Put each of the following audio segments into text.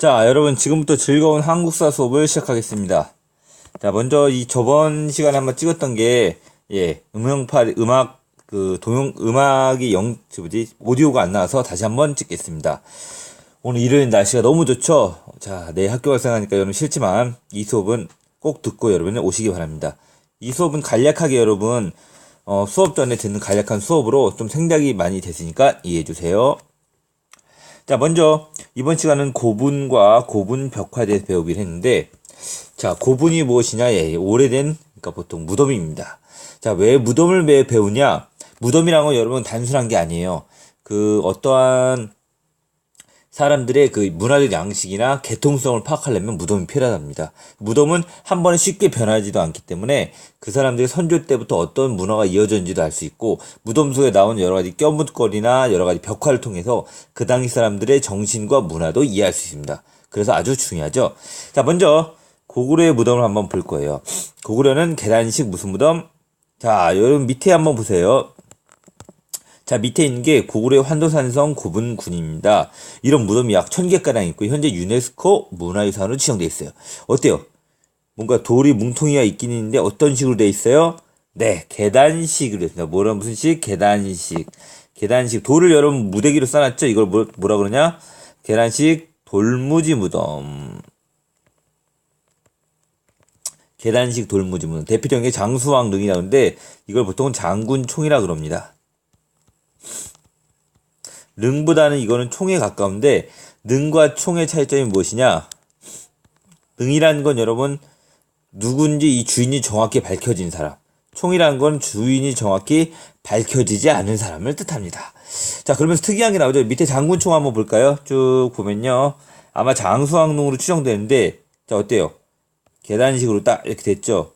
자, 여러분 지금부터 즐거운 한국사 수업을 시작하겠습니다. 자, 먼저 이 저번 시간에 한번 찍었던 게 예, 음영파 음악 그 동영 음악이 영 뭐지 오디오가 안 나와서 다시 한번 찍겠습니다. 오늘 일요일 날씨가 너무 좋죠. 자, 내일 학교 갈 생각하니까 여러분 싫지만 이 수업은 꼭 듣고 여러분은 오시기 바랍니다. 이 수업은 간략하게 여러분 어, 수업 전에 듣는 간략한 수업으로 좀 생략이 많이 됐으니까 이해해 주세요. 자, 먼저 이번 시간은 고분과 고분 벽화에 대해서 배우기로 했는데 자, 고분이 무엇이냐? 예, 오래된 그러니까 보통 무덤입니다. 자, 왜 무덤을 왜 배우냐? 무덤이란 건 여러분 단순한 게 아니에요. 그 어떠한 사람들의 그 문화적 양식이나 개통성을 파악하려면 무덤이 필요하답니다. 무덤은 한 번에 쉽게 변하지도 않기 때문에 그 사람들의 선조 때부터 어떤 문화가 이어졌는지도 알 수 있고 무덤 속에 나온 여러 가지 껴묻거리나 여러 가지 벽화를 통해서 그 당시 사람들의 정신과 문화도 이해할 수 있습니다. 그래서 아주 중요하죠. 자, 먼저 고구려의 무덤을 한번 볼 거예요. 고구려는 계단식 무슨 무덤? 자, 여러분 밑에 한번 보세요. 자, 밑에 있는 게 고구려 환도산성 고분군입니다. 이런 무덤이 약 1000개가량 있고, 현재 유네스코 문화유산으로 지정되어 있어요. 어때요? 뭔가 돌이 뭉텅이가 있긴 있는데, 어떤 식으로 되어 있어요? 네, 계단식으로 했습니다. 뭐라 무슨 식? 계단식. 계단식. 돌을 여러분 무대기로 쌓았죠? 이걸 뭐, 뭐라 그러냐? 계단식 돌무지 무덤. 계단식 돌무지 무덤. 대표적인 게 장수왕 릉이라는데, 이걸 보통은 장군총이라 그럽니다. 능보다는 이거는 총에 가까운데 능과 총의 차이점이 무엇이냐? 능이라는 건 여러분 누군지 이 주인이 정확히 밝혀진 사람. 총이라는 건 주인이 정확히 밝혀지지 않은 사람을 뜻합니다. 자, 그러면서 특이한 게 나오죠. 밑에 장군총 한번 볼까요? 쭉 보면요. 아마 장수왕릉으로 추정되는데, 자, 어때요? 계단식으로 딱 이렇게 됐죠?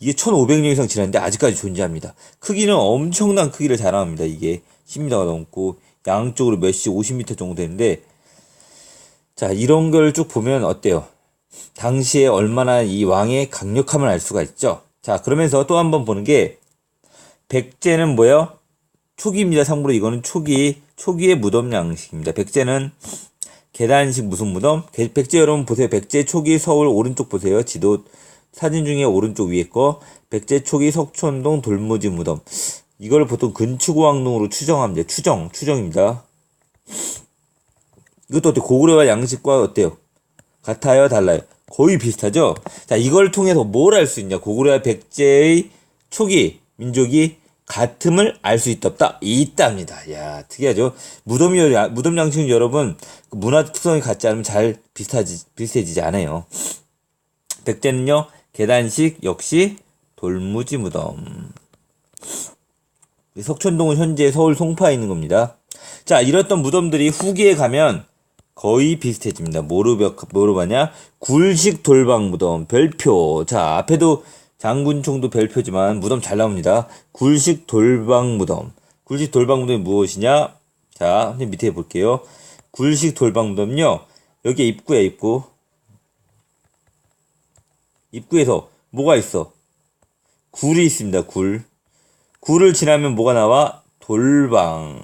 이게 1500년 이상 지났는데 아직까지 존재합니다. 크기는 엄청난 크기를 자랑합니다. 이게 10m가 넘고 양쪽으로 몇시 50m 정도 되는데 자 이런 걸 쭉 보면 어때요? 당시에 얼마나 이 왕의 강력함을 알 수가 있죠. 자 그러면서 또 한 번 보는 게 백제는 뭐예요? 초기입니다. 참고로 이거는 초기 초기의 무덤 양식입니다. 백제는 계단식 무슨 무덤? 백제 여러분 보세요. 백제 초기 서울 오른쪽 보세요. 지도 사진 중에 오른쪽 위에 거 백제 초기 석촌동 돌무지 무덤 이걸 보통 근추고왕릉으로 추정합니다. 추정 추정입니다. 이것도 어때 고구려와 양식과 어때요? 같아요, 달라요? 거의 비슷하죠? 자, 이걸 통해서 뭘 알 수 있냐? 고구려와 백제의 초기 민족이 같음을 알 수 있다 없다 있답니다. 야 특이하죠. 무덤이 무덤 양식은 여러분 문화 특성이 같지 않으면 잘 비슷하지 비슷해지지 않아요. 백제는요 계단식 역시 돌무지 무덤. 석촌동은 현재 서울 송파에 있는 겁니다. 자, 이랬던 무덤들이 후기에 가면 거의 비슷해집니다. 뭐로, 뭐로 봐냐? 굴식 돌방 무덤, 별표. 자, 앞에도 장군총도 별표지만 무덤 잘 나옵니다. 굴식 돌방 무덤. 굴식 돌방 무덤이 무엇이냐? 자, 밑에 볼게요. 굴식 돌방 무덤요. 여기 입구야, 입구. 입구에서 뭐가 있어? 굴이 있습니다. 굴. 굴을 지나면 뭐가 나와? 돌방.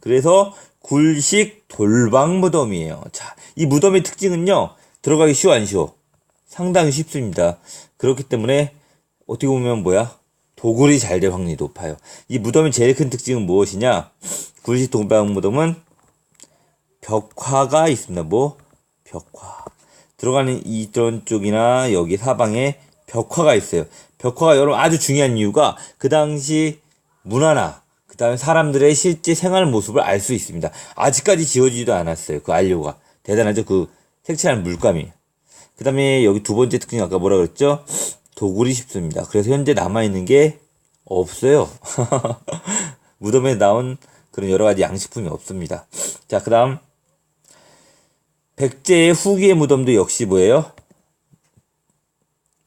그래서 굴식 돌방 무덤이에요. 자, 이 무덤의 특징은요. 들어가기 쉬워 안 쉬워? 상당히 쉽습니다. 그렇기 때문에 어떻게 보면 뭐야? 도굴이 잘 될 확률이 높아요. 이 무덤의 제일 큰 특징은 무엇이냐? 굴식 돌방 무덤은 벽화가 있습니다. 뭐? 벽화. 들어가는 이런 쪽이나 여기 사방에 벽화가 있어요. 벽화가 여러분 아주 중요한 이유가 그 당시 문화나 그 다음에 사람들의 실제 생활 모습을 알 수 있습니다. 아직까지 지워지지도 않았어요. 그 안료가. 대단하죠. 그 색칠하는 물감이. 그 다음에 여기 두 번째 특징이 아까 뭐라 그랬죠? 도굴이 쉽습니다. 그래서 현재 남아있는 게 없어요. 무덤에 나온 그런 여러 가지 양식품이 없습니다. 자, 그 다음 백제의 후기의 무덤도 역시 뭐예요?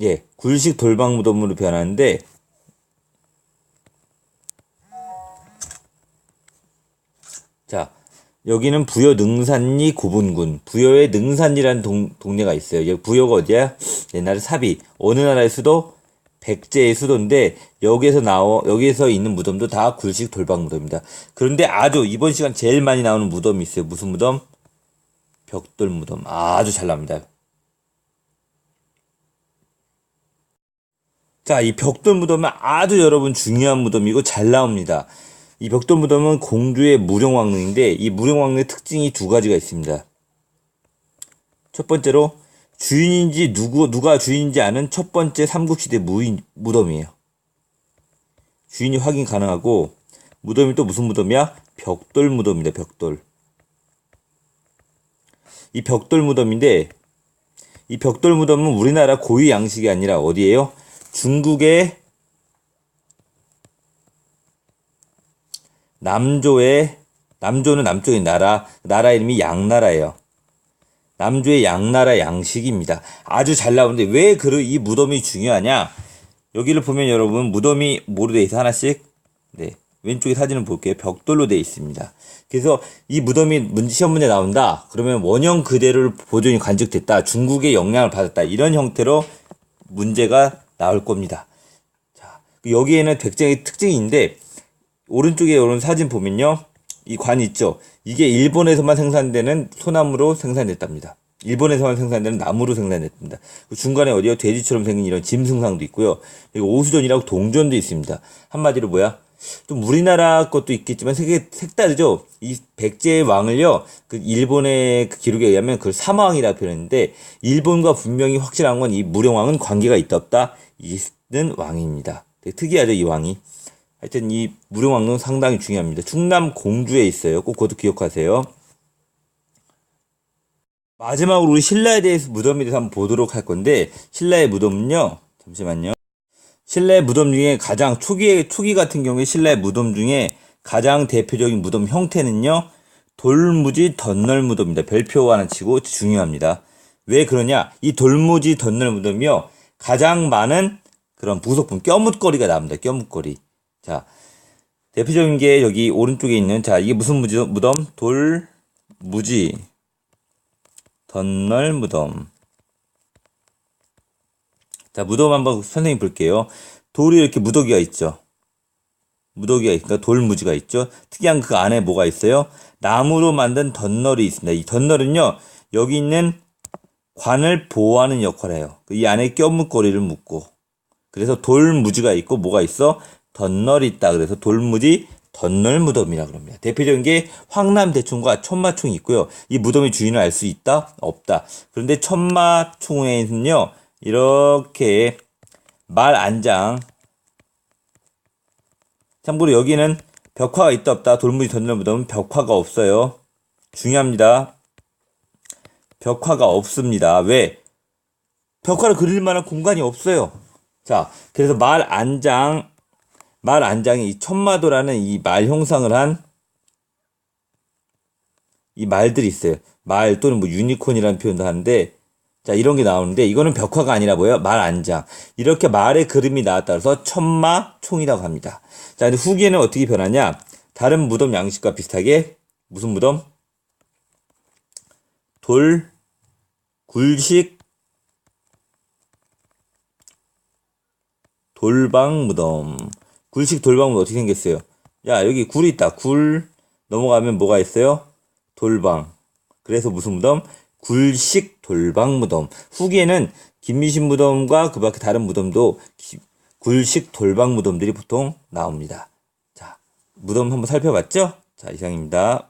예, 굴식 돌방 무덤으로 변하는데 자, 여기는 부여 능산리 고분군, 부여의 능산이라는 동, 동네가 있어요. 여기 부여가 어디야? 옛날에 사비. 어느 나라의 수도? 백제의 수도인데 여기에서 나오 여기에서 있는 무덤도 다 굴식 돌방 무덤입니다. 그런데 아주 이번 시간 제일 많이 나오는 무덤이 있어요. 무슨 무덤? 벽돌 무덤 아주 잘 나옵니다. 자, 이 벽돌 무덤은 아주 여러분 중요한 무덤이고 잘 나옵니다. 이 벽돌 무덤은 공주의 무령왕릉인데 이 무령왕릉의 특징이 두 가지가 있습니다. 첫 번째로 주인인지 누구 누가 주인인지 아는 첫 번째 삼국시대 무인 무덤이에요. 주인이 확인 가능하고 무덤이 또 무슨 무덤이야? 벽돌 무덤입니다. 벽돌. 이 벽돌 무덤인데 이 벽돌 무덤은 우리나라 고유 양식이 아니라 어디예요? 중국의 남조의 남조는 남쪽의 나라 나라 이름이 양나라예요. 남조의 양나라 양식입니다. 아주 잘 나오는데 왜 그 이 무덤이 중요하냐? 여기를 보면 여러분 무덤이 뭐로 돼 있어 하나씩 네 왼쪽에 사진을 볼게요. 벽돌로 돼 있습니다. 그래서 이 무덤이 시험 문제 나온다. 그러면 원형 그대로 보존이 간직됐다. 중국의 영향을 받았다. 이런 형태로 문제가 나올 겁니다. 자 여기에는 백제의 특징인데 오른쪽에 이런 사진 보면요. 이 관 있죠. 이게 일본에서만 생산되는 소나무로 생산됐답니다. 일본에서만 생산되는 나무로 생산됐습니다. 그 중간에 어디요? 돼지처럼 생긴 이런 짐승상도 있고요. 그리고 오수전이라고 동전도 있습니다. 한마디로 뭐야? 좀 우리나라 것도 있겠지만 색이 색다르죠. 이 백제의 왕을요, 그 일본의 그 기록에 의하면 그걸 사마왕이라 표현했는데 일본과 분명히 확실한 건 이 무령왕은 관계가 있다 있는 왕입니다. 되게 특이하죠 이 왕이. 하여튼 이 무령왕릉 상당히 중요합니다. 충남 공주에 있어요. 꼭 그것도 기억하세요. 마지막으로 우리 신라에 대해서 무덤에 대해서 한번 보도록 할 건데 신라의 무덤은요. 잠시만요. 신라의 무덤 중에 가장 초기 초기 같은 경우에 신라의 무덤 중에 가장 대표적인 무덤 형태는요. 돌무지 덧널 무덤입니다. 별표 하나 치고 중요합니다. 왜 그러냐? 이 돌무지 덧널 무덤이요. 가장 많은 그런 부속품 껴묻거리가 나옵니다. 껴묻거리. 자, 대표적인 게 여기 오른쪽에 있는 자, 이게 무슨 무덤? 돌 무지 덧널 무덤. 자, 무덤 한번 선생님 볼게요. 돌이 이렇게 무더기가 있죠. 무더기가 있으니까 돌무지가 있죠. 특이한 그 안에 뭐가 있어요? 나무로 만든 덧널이 있습니다. 이 덧널은요, 여기 있는 관을 보호하는 역할을 해요. 이 안에 껴묵거리를 묶고. 그래서 돌무지가 있고 뭐가 있어? 덧널이 있다. 그래서 돌무지 덧널 무덤이라 그럽니다. 대표적인 게 황남대총과 천마총이 있고요. 이 무덤의 주인을 알 수 있다? 없다. 그런데 천마총에는요, 이렇게 말 안장. 참고로 여기는 벽화가 있다 없다. 돌무지 덧널 무덤은 벽화가 없어요. 중요합니다. 벽화가 없습니다. 왜? 벽화를 그릴 만한 공간이 없어요. 자, 그래서 말 안장, 말 안장이 이 천마도라는 이 말 형상을 한 이 말들이 있어요. 말 또는 뭐 유니콘이라는 표현도 하는데 자 이런 게 나오는데 이거는 벽화가 아니라 뭐예요? 말 안장. 이렇게 말의 그림이 나왔다 그래서 천마 총이라고 합니다. 자 근데 후기에는 어떻게 변하냐? 다른 무덤 양식과 비슷하게 무슨 무덤? 돌, 굴식, 돌방 무덤. 굴식 돌방 무덤 어떻게 생겼어요? 야, 여기 굴이 있다. 굴 넘어가면 뭐가 있어요? 돌방. 그래서 무슨 무덤? 굴식 돌방 무덤. 후기에는 김미신 무덤과 그 밖에 다른 무덤도 기- 굴식 돌방 무덤들이 보통 나옵니다. 자, 무덤 한번 살펴봤죠? 자, 이상입니다.